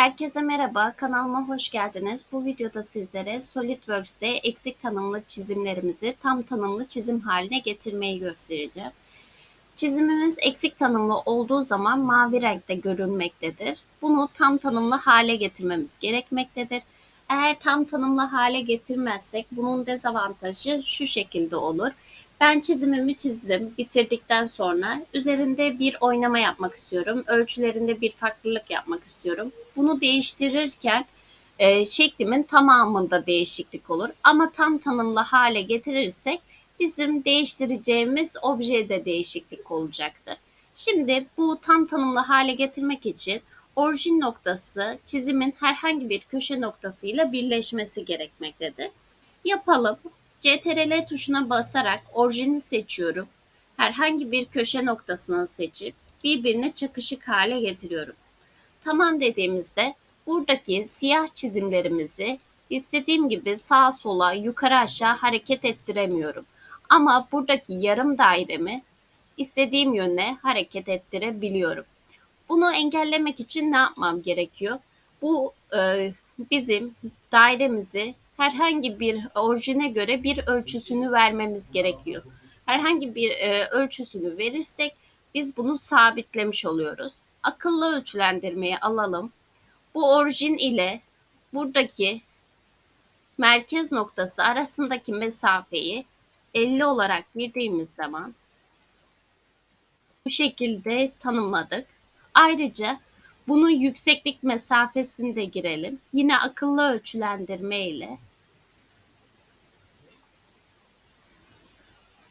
Herkese merhaba, kanalıma hoş geldiniz. Bu videoda sizlere SolidWorks'te eksik tanımlı çizimlerimizi tam tanımlı çizim haline getirmeyi göstereceğim. Çizimimiz eksik tanımlı olduğu zaman mavi renkte görünmektedir. Bunu tam tanımlı hale getirmemiz gerekmektedir. Eğer tam tanımlı hale getirmezsek bunun dezavantajı şu şekilde olur. Ben çizimimi çizdim. Bitirdikten sonra üzerinde bir oynama yapmak istiyorum. Ölçülerinde bir farklılık yapmak istiyorum. Bunu değiştirirken e, şeklimin tamamında değişiklik olur. Ama tam tanımlı hale getirirsek bizim değiştireceğimiz objede değişiklik olacaktır. Şimdi bu tam tanımlı hale getirmek için orijin noktası çizimin herhangi bir köşe noktasıyla birleşmesi gerekmektedir. Yapalım. CTRL tuşuna basarak orijini seçiyorum. Herhangi bir köşe noktasını seçip birbirine çakışık hale getiriyorum. Tamam dediğimizde buradaki siyah çizimlerimizi istediğim gibi sağa sola yukarı aşağı hareket ettiremiyorum. Ama buradaki yarım dairemi istediğim yöne hareket ettirebiliyorum. Bunu engellemek için ne yapmam gerekiyor? Bu e, bizim dairemizi herhangi bir orijine göre bir ölçüsünü vermemiz gerekiyor. Herhangi bir e, ölçüsünü verirsek biz bunu sabitlemiş oluyoruz. Akıllı ölçülendirmeyi alalım. Bu orijin ile buradaki merkez noktası arasındaki mesafeyi 50 olarak bildiğimiz zaman bu şekilde tanımladık. Ayrıca bunun yükseklik mesafesini de girelim. Yine akıllı ölçülendirme ile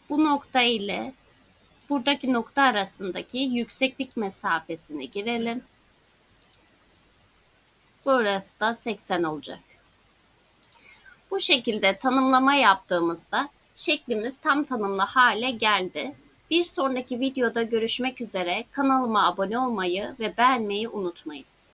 bu nokta ile buradaki nokta arasındaki yükseklik mesafesini girelim. Burası da 80 olacak. Bu şekilde tanımlama yaptığımızda şeklimiz tam tanımlı hale geldi. Bir sonraki videoda görüşmek üzere. Kanalıma abone olmayı ve beğenmeyi unutmayın.